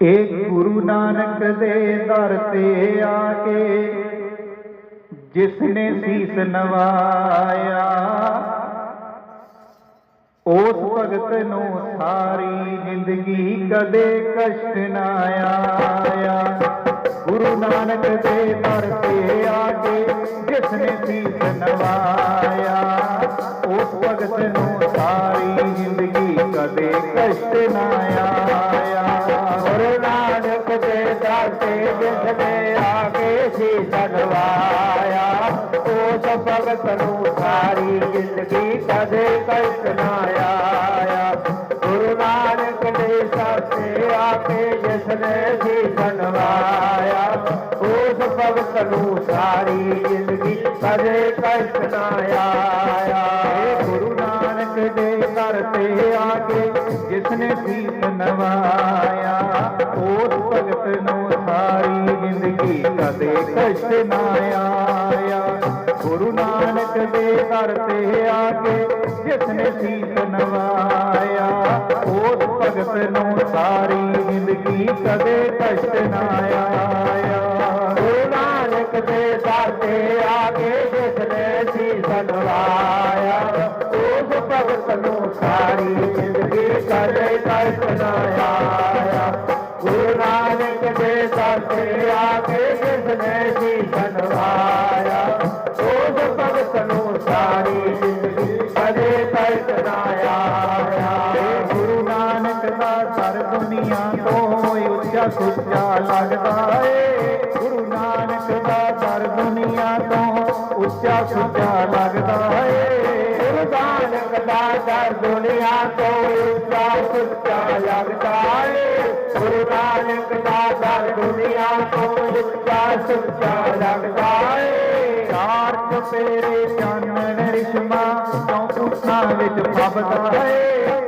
ਇਹ ਗੁਰੂ ਨਾਨਕ ਦੇ ਦਰ ਤੇ ਆ ਕੇ ਜਿਸ ਨੇ ਸੀਸ ਨਵਾਇਆ, ਉਸ ਭਗਤ ਨੂੰ ਸਾਰੀ ਜ਼ਿੰਦਗੀ ਕਦੇ ਕਸ਼ਟ ਨਾ ਆਇਆ। ਗੁਰੂ ਨਾਨਕ ਦੇ ਦਰ ਤੇ ਆ ਕੇ ਜਿਸ ਨੇ ਸੀਸ ਨਵਾਇਆ, ਉਸ ਭਗਤ ਨੂੰ तनु सारी ज़िंदगी कदे कष्ट आया। गुरु नानक ने सबसे आके जिसने जीवन वाया उस भगत तनु सारी ज़िंदगी कदे कष्ट आया। गुरु नानक ने करते आके जिसने जीवन वाया उस भगत नु सारी ज़िंदगी कदे कष्ट ना आया। ने सीत नवाया और भगत नो सारी ज़िंदगी कदे कष्ट नाया। नानक दे दाते आगे जिसने सीत नवाया ओत भगत नो सारी ज़िंदगी कदे कष्ट नाया। गुरु नानक दे दाते आगे जिसने ਤੋਂ ਉੱਚਾ ਸੁੱਚਾ ਲੱਗਦਾ ਏ। ਗੁਰੂ ਨਾਨਕ ਦਾ ਸਰ ਦੁਨੀਆ ਤੋਂ ਉੱਚਾ ਸੁੱਚਾ ਲੱਗਦਾ ਏ। ਗੁਰੂ ਨਾਨਕ ਦਾ ਦਰ ਦੁਨੀਆ ਤੋਂ ਉੱਚਾ ਸੁੱਚਾ ਲੱਗਦਾ ਏ। ਗੁਰੂ ਨਾਨਕ ਦਾ ਦਰ ਦੁਨੀਆ ਤੋਂ ਉੱਚਾ ਸੁੱਚਾ ਲੱਗਦਾ ਏ। ਚਾਰ ਚਪੇਰੇ ਚਾਨਣ ਰਿਸ਼ਮਾ ਚੌਕੂਠਾਂ ਵਿੱਚ ਫੱਬਦਾ ਏ।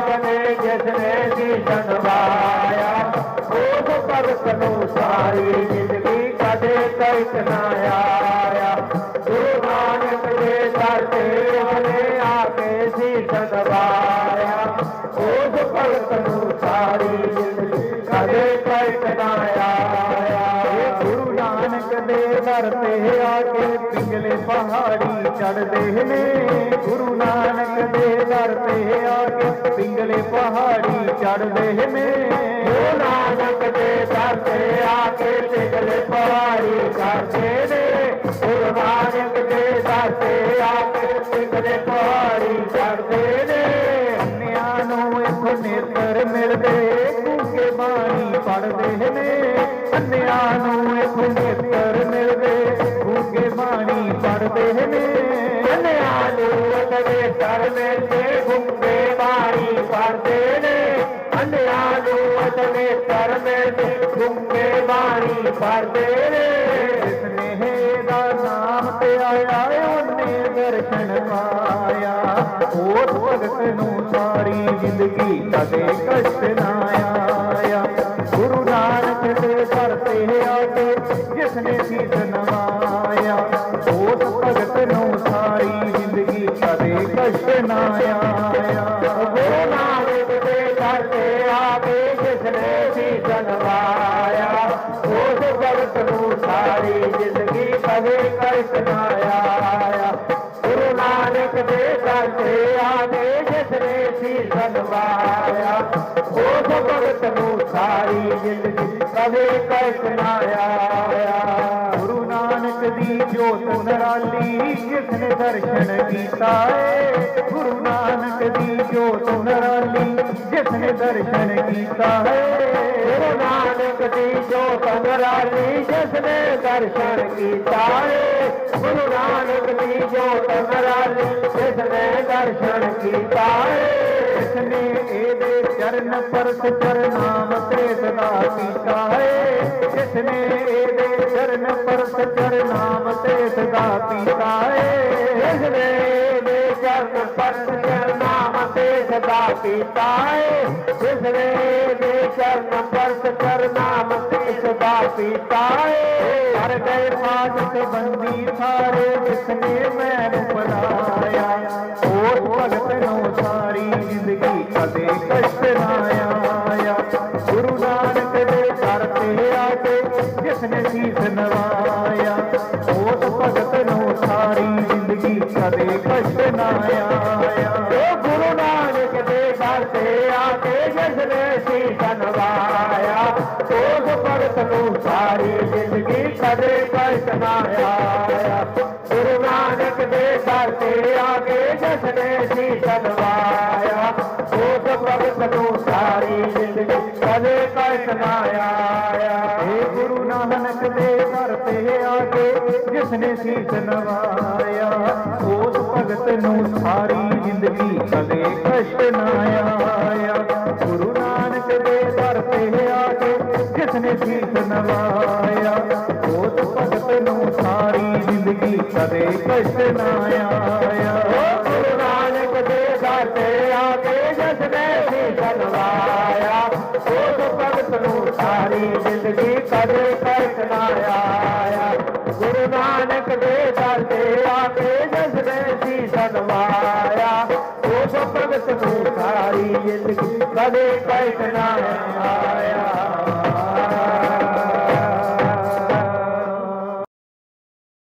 बने जिसने की जनवाया उस पर सारी ज़िंदगी कदे तक ना गुरु नानक दे करते ਦਰ ਤੇ ਆ ਕੇ ਪਿੰਗਲੇ ਪਹਾੜੀ ਚੜਦੇ ਨੇ ਗੁਰੂ ਨਾਨਕ ਦੇ ਦਰ ਤੇ ਆ ਕੇ ਪਿੰਗਲੇ ਪਹਾੜੀ ਚੜਦੇ ਨੇ ਗੁਰੂ ਨਾਨਕ ਦੇ ਦਰ ਤੇ ਆ ਕੇ ਪਿਗਲੇ ਪਹਾੜੀ ਕਰਦੇ ਨੇ ਗੁਰੂ ਨਾਨਕ ਦੇ ਦਰ ਤੇ ਆ ਕੇ ਪਿਗਲੇ ਪਹਾੜੀ ਕਰਦੇ ਨੇ ਅੰਨਿਆਂ ਨੂੰ ਇਥੋਂ ਨੇਤਰ ਮਿਲਦੇ ਕੂਕੇ ਬਾਣੀ ਪੜਦੇ ਨੇ ਅੰਨਿਆਂ ਅਗਲੇ ਤੇ ਗੁੰਗੇ ਬਾਣੀ ਪੜਦੇ ਨੇ। ਅੰਨਿਆਂ ਨੂੰ ਅਗਲੇ ਕਰਨੇ ਤੇ ਗੁੰਗੇ ਬਾਣੀ ਪੜਦੇ ਨੇ। ਜਿਸ ਦਾ ਨਾਮ ਤੇ ਆਇਆ, ਉਹਨੇ ਦਰਸ਼ਨ ਪਾਇਆ। ਉਸ ਭਗਤ ਨੂੰ ਸਾਰੀ ਜ਼ਿੰਦਗੀ ਕਦੇ ਕਸ਼ਟ ਨਾ ਆਇਆ बनवाया कवे कर सुनाया गुरु नानक दी ज्योत नराली जिसने दर्शन किया गुरु नानक दी ज्योत नराली जिसने दर्शन किया गुरु नानक दी ज्योत नराली जिसने दर्शन किया गुरु नानक दी ज्योत जिसने दर्शन की जिसने चरण परस चरनाम से सदा पीता है जिसने एदे चरण परस चरनाम से सदा पीता है जिसने एदे चरण पर चरनाम से सदा पीता है जिसने एदे चरण पर चरनाम से पीताए हर गए पाद बंदी थारे, जिसने मैं बनाया। और भगत नो सारी ज़िंदगी कदे कष्ट नाया। गुरु नानक दे घर ते आके जिसने शीस नवाया। और भगत नो सारी ज़िंदगी कदे कष्ट नाया। गुरु नानक दे घर आके जिसने शीस नवाया। उस भगत नो सारी ज़िंदगी कदे गुरु नानक दे आगे जसने सी तनवाया ओस भगत नु सारी ज़िंदगी कदे कष्ट गुरु नानक दे आगे जिसने सी तनवाया उस भगत नु सारी ज़िंदगी कदे कष्ट ਗੁਰੂ ਨਾਨਕ ਦੇ ਸਾਥੇ ਆ ਕੇ ਭਗਤ ਨੂੰ ਸਾਰੀ ਜ਼ਿੰਦਗੀ ਕਦੇ ਪਰਖ ਆਇਆ। ਗੁਰੂ ਨਾਨਕ ਦੇ ਸਾਥੇ ਆ ਕੇ ਜਸਨੇ ਹੀ ਜਨਵਾਇਆ ਸੋਧ ਭਗਤ ਨੂੰ ਸਾਰੀ ਜ਼ਿੰਦਗੀ ਕਦੇ ਪਰਖ ਨਾ